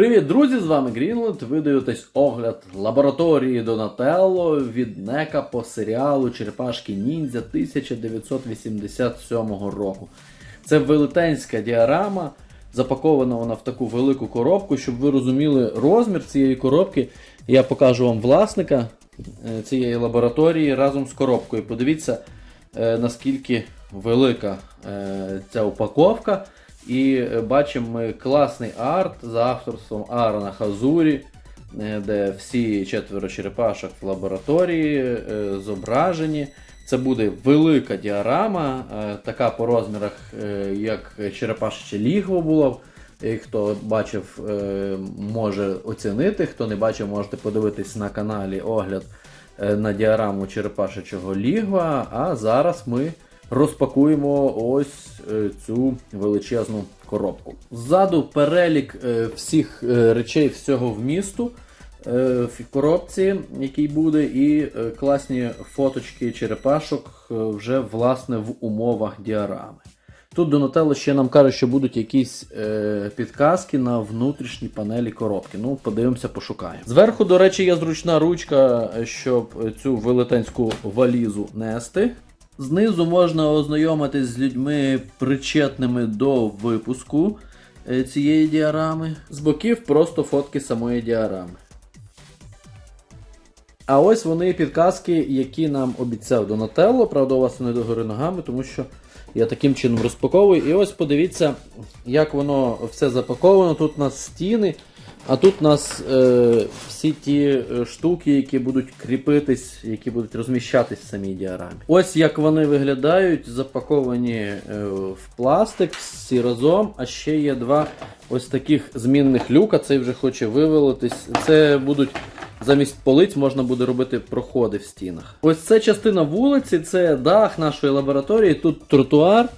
Привіт, друзі! З вами Грінленд. Ви дивитесь огляд лабораторії Донателло від Нека по серіалу Черепашки Ніндзя 1987 року. Це велетенська діарама. Запакована вона в таку велику коробку, щоб ви розуміли розмір цієї коробки. Я покажу вам власника е, цієї лабораторії разом з коробкою. Подивіться, е, наскільки велика е, ця упаковка. І е, бачимо ми класний арт за авторством Аарона Хазурі, е, де всі четверо черепашок в лабораторії е, зображені. Це буде велика діарама, така по розмірах, як черепашече лігво було. І хто бачив, може оцінити. Хто не бачив, можете подивитись на каналі огляд на діараму черепашечого лігва. А зараз ми розпакуємо ось е, цю величезну коробку. Ззаду перелік е, всіх е, речей, всього вмісту в коробці, який буде, і класні фоточки черепашок вже власне в умовах діарами. Тут Донателло ще нам каже, що будуть якісь е, підказки на внутрішній панелі коробки. Ну, подивимося, пошукаємо. Зверху, до речі, є зручна ручка, щоб цю велетенську валізу нести. Знизу можна ознайомитись з людьми, причетними до випуску е, цієї діарами. З боків просто фотки самої діарами. А ось вони підказки, які нам обіцяв Донателло. Правда, у вас не догори ногами, тому що я таким чином розпаковую. І ось подивіться, як воно все запаковано. Тут у нас стіни, а тут у нас е, всі ті е, штуки, які будуть кріпитись, які будуть розміщатись в самій діарамі. Ось як вони виглядають, запаковані е, в пластик всі разом. А ще є два ось таких змінних люка. Цей вже хоче вивалитись. Це будуть. Замість полиць можна буде робити проходи в стінах. Ось це частина вулиці, це дах нашої лабораторії. Тут тротуар,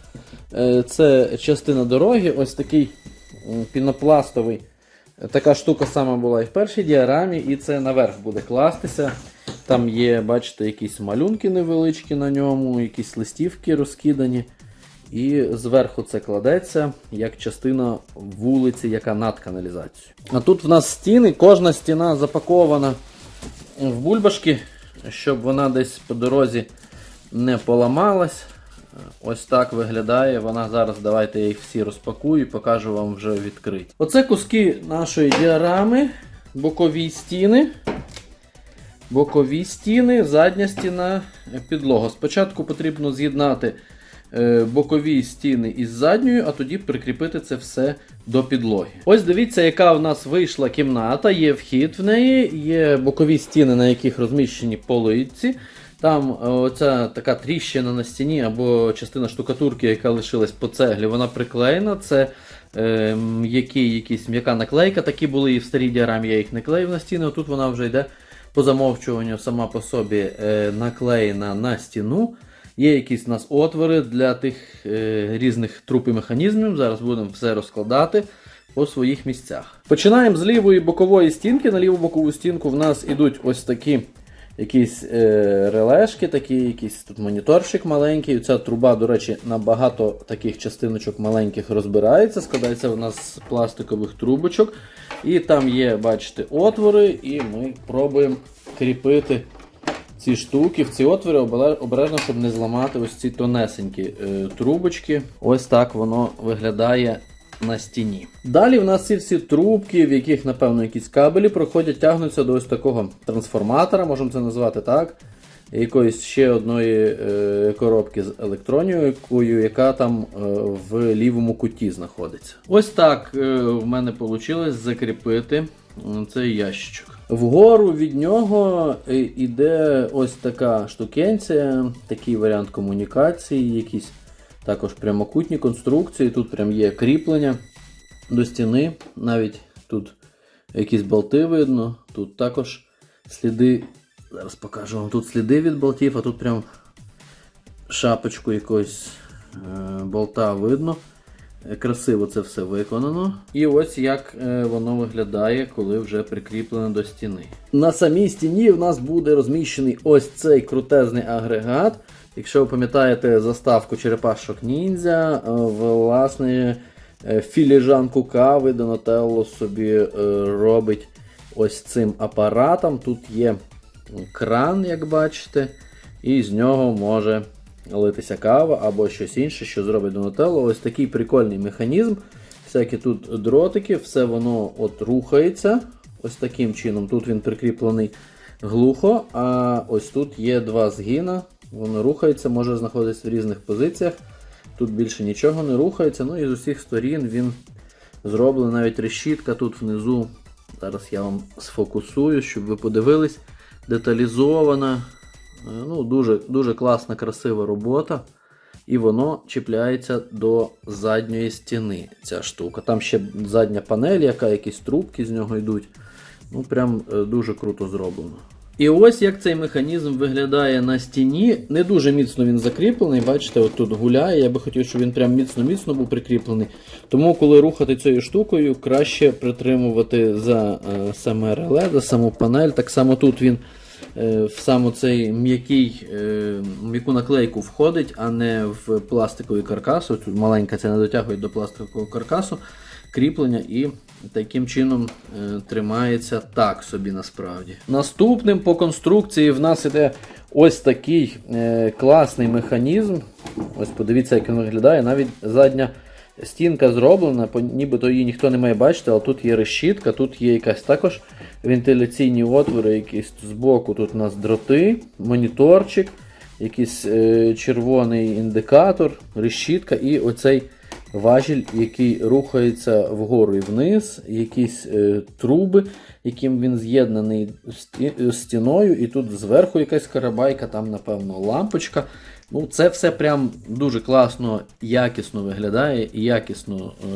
е, це частина дороги, ось такий пінопластовий. Така штука сама була і в першій діарамі, і це наверх буде кластися. Там є, бачите, якісь малюнки невеличкі на ньому, якісь листівки розкидані. І зверху це кладеться як частина вулиці, яка над каналізацією. А тут в нас стіни, кожна стіна запакована в бульбашки, щоб вона десь по дорозі не поламалась. Ось так виглядає. Вона зараз. Давайте я їх всі розпакую і покажу вам вже відкриті. Оце куски нашої діарами, бокові стіни. Бокові стіни, задня стіна, е, підлога. Спочатку потрібно з'єднати е, бокові стіни із задньою, а тоді прикріпити це все до підлоги. Ось дивіться, яка в нас вийшла кімната, є вхід в неї, є бокові стіни, на яких розміщені полиці. Там е, оця така тріщина на стіні або частина штукатурки, яка лишилась по цеглі, вона приклеєна. Це е, м'які, якісь м'яка наклейка. Такі були і в старій діарамі, я їх не клеїв на стіни. Тут вона вже йде по замовчуванню сама по собі е, наклеєна на стіну. Є якісь у нас отвори для тих е, різних труп і механізмів. Зараз будемо все розкладати по своїх місцях. Починаємо з лівої бокової стінки. На ліву бокову стінку в нас ідуть ось такі якісь е, релешки, такі, якийсь тут моніторчик маленький. Ця труба, до речі, на багато таких частиночок маленьких розбирається. Складається вона з пластикових трубочок. І там є, бачите, отвори, і ми пробуємо кріпити ці штуки в ці отвори обережно, щоб не зламати ось ці тонесенькі е, трубочки. Ось так воно виглядає на стіні. Далі в нас ці всі трубки, в яких, напевно, якісь кабелі проходять, тягнуться до ось такого трансформатора, можемо це назвати так. Якоїсь ще одної е, коробки з електронікою, яка там е, в лівому куті знаходиться. Ось так е, в мене вийшло закріпити цей ящичок. Вгору від нього е, іде ось така штукенція, такий варіант комунікації, якісь також прямокутні конструкції. Тут прям є кріплення до стіни. Навіть тут якісь болти видно. Тут також сліди. Зараз покажу вам. Тут сліди від болтів, а тут прям шапочку якогось е, болта видно. Красиво це все виконано. І ось як е, воно виглядає, коли вже прикріплено до стіни. На самій стіні в нас буде розміщений ось цей крутезний агрегат. Якщо ви пам'ятаєте заставку черепашок ніндзя, е, власне, е, філіжанку кави Донателло собі е, робить ось цим апаратом. Тут є кран, як бачите, і з нього може литися кава або щось інше, що зробить Донателло. Ось такий прикольний механізм. Всякі тут дротики, все воно от рухається. Ось таким чином. Тут він прикріплений глухо, а ось тут є два згина. Воно рухається, може знаходитися в різних позиціях. Тут більше нічого не рухається. Ну і з усіх сторін він зроблений навіть решітка тут внизу. Зараз я вам сфокусую, щоб ви подивились. Деталізована. Е, Ну, дуже, дуже класна, красива робота. І воно чіпляється до задньої стіни, ця штука. Там ще задня панель, яка якісь трубки з нього йдуть. Ну, прям е, дуже круто зроблено. І ось як цей механізм виглядає на стіні. Не дуже міцно він закріплений. Бачите, тут гуляє. Я би хотів, щоб він прям міцно-міцно був прикріплений. Тому, коли рухати цією штукою, краще притримувати за е, саме реле, за саму панель. Так само тут він е, в саме цей м'який, е, м'яку наклейку входить, а не в пластиковий каркас. Тут маленька це не дотягує до пластикового каркасу кріплення і таким чином е, тримається так собі насправді. Наступним по конструкції в нас іде ось такий е, класний механізм. Ось подивіться, як він виглядає. Навіть задня стінка зроблена, нібито її ніхто не має бачити, але тут є решітка, тут є якась також вентиляційні отвори, якісь збоку. Тут у нас дроти, моніторчик, якийсь е, червоний індикатор, решітка і оцей важіль, який рухається вгору і вниз, якісь е, труби, яким він з'єднаний сті- стіною, і тут зверху якась карабайка, там, напевно, лампочка. Ну, це все прям дуже класно, якісно виглядає і якісно е,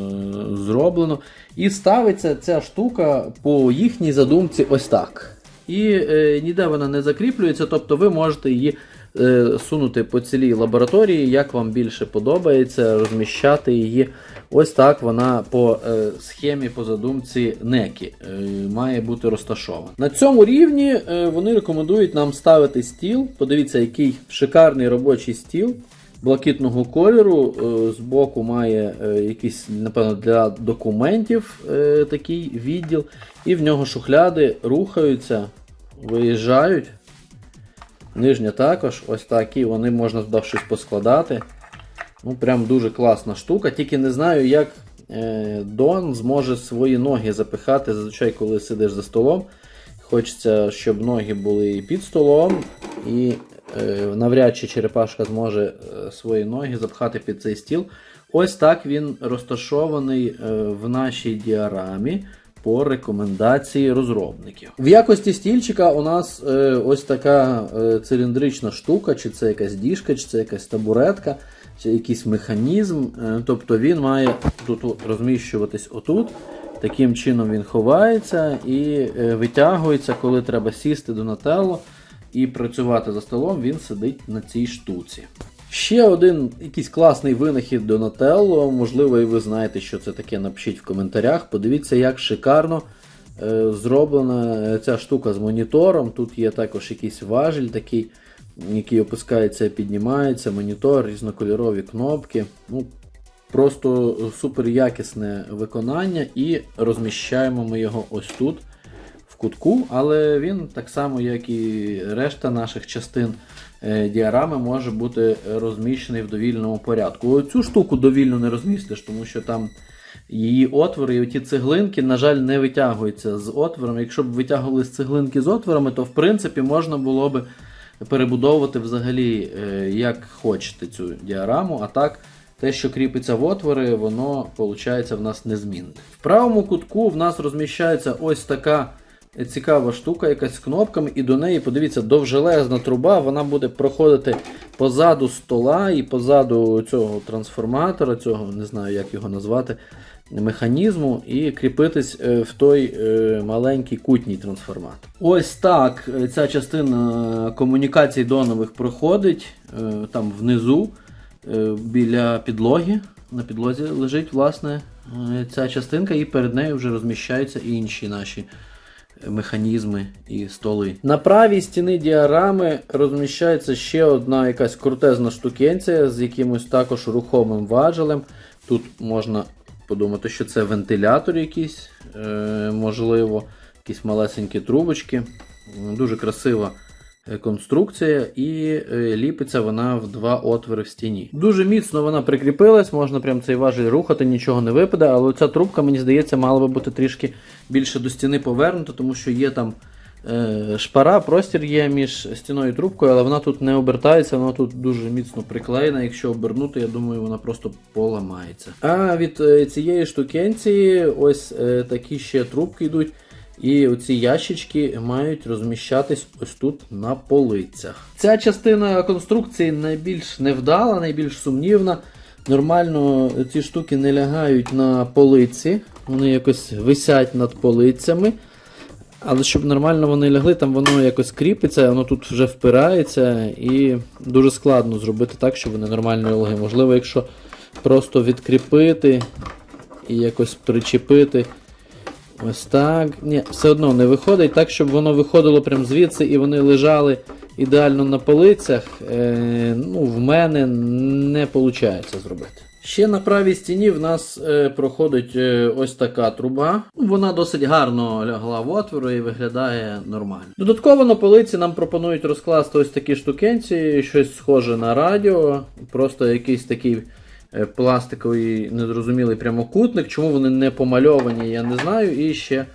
зроблено. І ставиться ця штука по їхній задумці ось так. І е, ніде вона не закріплюється, тобто ви можете її е, сунути по цілій лабораторії, як вам більше подобається, розміщати її. Ось так вона по е, схемі, по задумці некі е, має бути розташована. На цьому рівні е, вони рекомендують нам ставити стіл. Подивіться, який шикарний робочий стіл. Блакитного кольору, е, збоку має е, якийсь, напевно, для документів е, такий відділ, і в нього шухляди рухаються, виїжджають. Нижня також, ось такі, вони можна туди щось поскладати. Ну, прям дуже класна штука. Тільки не знаю, як е, Дон зможе свої ноги запихати. Зазвичай, коли сидиш за столом. Хочеться, щоб ноги були і під столом, і е, навряд чи черепашка зможе е, свої ноги запхати під цей стіл. Ось так він розташований в нашій діарамі по рекомендації розробників. В якості стільчика у нас е, ось така е, циліндрична штука, чи це якась діжка, чи це якась табуретка, чи якийсь механізм. Е, тобто він має тут розміщуватись отут. Таким чином він ховається і е, витягується, коли треба сісти до нателло і працювати за столом, він сидить на цій штуці. Ще один якийсь класний винахід Donatello, можливо, і ви знаєте, що це таке, напишіть в коментарях. Подивіться, як шикарно е, зроблена ця штука з монітором. Тут є також якийсь важіль такий, який опускається і піднімається, монітор, різнокольорові кнопки. Ну, Просто супер якісне виконання і розміщаємо ми його ось тут, в кутку, але він так само, як і решта наших частин е, діарами, може бути розміщений в довільному порядку. Оцю штуку довільно не розмістиш, тому що там її отвори і оті цеглинки, на жаль, не витягуються з отворами. Якщо б витягували з цеглинки з отворами, то в принципі можна було б перебудовувати взагалі е, як хочете цю діараму, а так. Те, що кріпиться в отвори, воно виходить в нас незмінне. В правому кутку в нас розміщається ось така цікава штука, якась кнопками, і до неї, подивіться, довжелезна труба, вона буде проходити позаду стола і позаду цього трансформатора, цього не знаю, як його назвати, механізму, і кріпитись е, в той е, маленький кутній трансформатор. Ось так е, ця частина комунікацій донових проходить там внизу. Біля підлоги. На підлозі лежить власне ця частинка, і перед нею вже розміщаються інші наші механізми і столи. На правій стіни діарами розміщається ще одна якась крутезна штукенція з якимось також рухомим важелем. Тут можна подумати, що це вентилятор якийсь, е, можливо, якісь малесенькі трубочки. Дуже красива конструкція, і е, ліпиться вона в два отвори в стіні. Дуже міцно вона прикріпилась, можна прям цей важіль рухати, нічого не випаде, але ця трубка, мені здається, мала би бути трішки більше до стіни повернута, тому що є там е, шпара, простір є між стіною і трубкою, але вона тут не обертається, вона тут дуже міцно приклеєна. Якщо обернути, я думаю, вона просто поламається. А від е, цієї штукенції ось такі ще трубки йдуть. І оці ящички мають розміщатись ось тут на полицях. Ця частина конструкції найбільш невдала, найбільш сумнівна. Нормально ці штуки не лягають на полиці, вони якось висять над полицями. Але щоб нормально вони лягли, там воно якось кріпиться, воно тут вже впирається, і дуже складно зробити так, щоб вони нормально лягли. Можливо, якщо просто відкріпити і якось причепити. Ось так. Ні, все одно не виходить так, щоб воно виходило прямо звідси і вони лежали ідеально на полицях. Е, ну, в мене не виходить зробити. Ще на правій стіні в нас е, проходить е, ось така труба. Ну, Вона досить гарно лягла в отвору і виглядає нормально. Додатково на полиці нам пропонують розкласти ось такі штукенці, щось схоже на радіо, просто якийсь такий пластиковий незрозумілий прямокутник. Чому вони не помальовані, я не знаю. І ще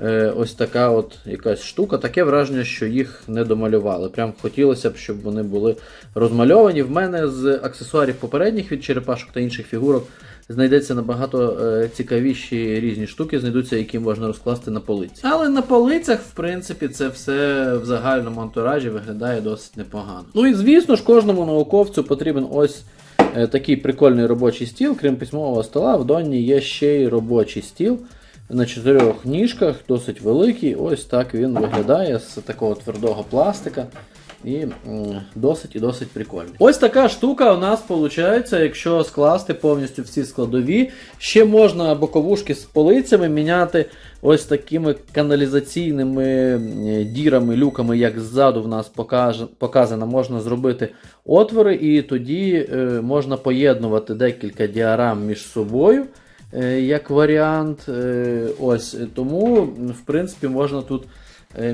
е, ось така от якась штука. Таке враження, що їх не домалювали. Прям хотілося б, щоб вони були розмальовані. В мене з аксесуарів попередніх від черепашок та інших фігурок знайдеться набагато е, цікавіші різні штуки, знайдуться, які можна розкласти на полиці. Але на полицях, в принципі, це все в загальному антуражі виглядає досить непогано. Ну і звісно ж, кожному науковцю потрібен ось. Е, Такий прикольний робочий стіл, крім письмового стола, в Донні є ще й робочий стіл на чотирьох ніжках, досить великий. Ось так він виглядає з такого твердого пластика. І досить і досить прикольний. Ось така штука у нас виходить, якщо скласти повністю всі складові. Ще можна боковушки з полицями міняти ось такими каналізаційними дірами, люками, як ззаду в нас показано, можна зробити отвори, і тоді е, можна поєднувати декілька діарам між собою е, як варіант. Е, Ось тому, в принципі, можна тут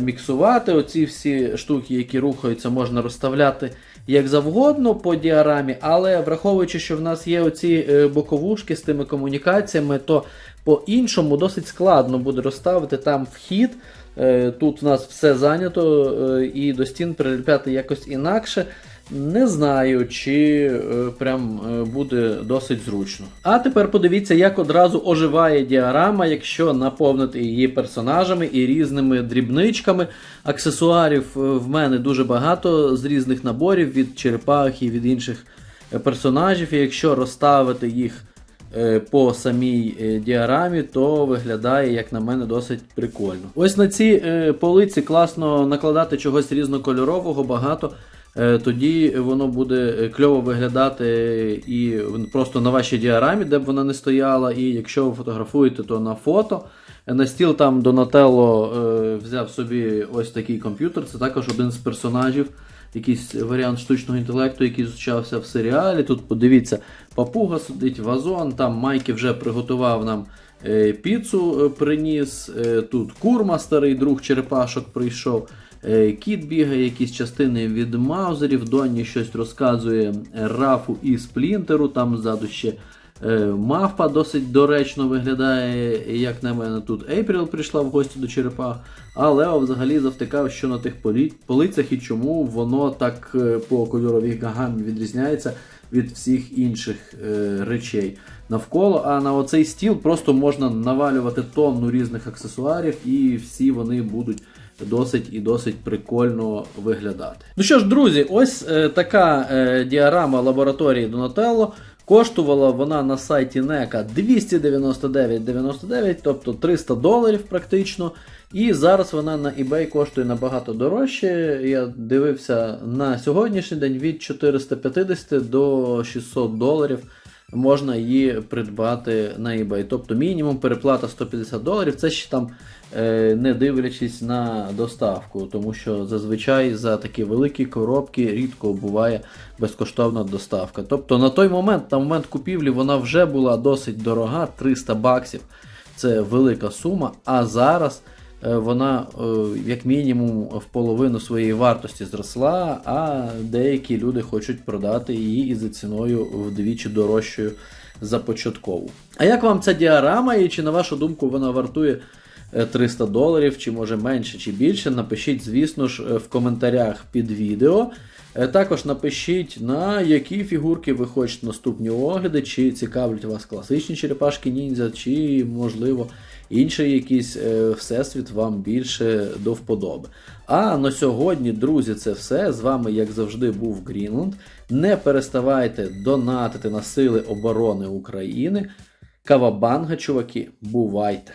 міксувати. Оці всі штуки, які рухаються, можна розставляти як завгодно по діарамі, але враховуючи, що в нас є оці е, боковушки з тими комунікаціями, то по-іншому досить складно буде розставити там вхід. Е, Тут в нас все зайнято е, і до стін приліпляти якось інакше. Не знаю, чи е, прям е, буде досить зручно. А тепер подивіться, як одразу оживає діарама, якщо наповнити її персонажами і різними дрібничками. Аксесуарів е, в мене дуже багато з різних наборів від черепах і від інших персонажів. І якщо розставити їх по самій діарамі, то виглядає, як на мене, досить прикольно. Ось на ці полиці класно накладати чогось різнокольорового, багато. Е, Тоді воно буде е, кльово виглядати і просто на вашій діарамі, де б вона не стояла. І якщо ви фотографуєте, то на фото. Е, На стіл там Донателло взяв собі ось такий комп'ютер. Це також один з персонажів, якийсь варіант штучного інтелекту, який зустрічався в серіалі. Тут подивіться, папуга сидить, вазон, там Майки вже приготував нам піцу, приніс. Тут курма, старий друг черепашок прийшов. Е, Кіт бігає, якісь частини від маузерів, Донні щось розказує Рафу і Сплінтеру, там ззаду ще е, мавпа досить доречно виглядає, як на мене. Тут Ейпріл прийшла в гості до черепах, а Лео взагалі завтикав, що на тих полицях і чому воно так е, по кольоровій гамі відрізняється від всіх інших речей навколо. А на оцей стіл просто можна навалювати тонну різних аксесуарів, і всі вони будуть досить і досить прикольно виглядати. Ну що ж, друзі, ось е, така е, діарама лабораторії Donatello. Коштувала вона на сайті NECA 299,99, тобто 300 доларів практично. І зараз вона на eBay коштує набагато дорожче. Я дивився на сьогоднішній день від 450 до 600 доларів. Можна її придбати на eBay. Тобто мінімум переплата 150 доларів. Це ще там е, не дивлячись на доставку, тому що зазвичай за такі великі коробки рідко буває безкоштовна доставка. Тобто на той момент, на момент купівлі, вона вже була досить дорога, 300 баксів. Це велика сума. А зараз вона е, як мінімум в половину своєї вартості зросла, а деякі люди хочуть продати її і за ціною вдвічі дорожчою за початкову. А як вам ця діарама, і чи на вашу думку вона вартує е, 300 доларів, чи може менше, чи більше? Напишіть, звісно ж, е, в коментарях під відео. Е, Також напишіть, на які фігурки ви хочете наступні огляди, чи цікавлять вас класичні черепашки ніндзя, чи, можливо, інший якийсь е, всесвіт вам більше до вподоби. А на сьогодні, друзі, це все. З вами, як завжди, був Грінланд. Не переставайте донатити на Сили оборони України. Кавабанга, чуваки, бувайте!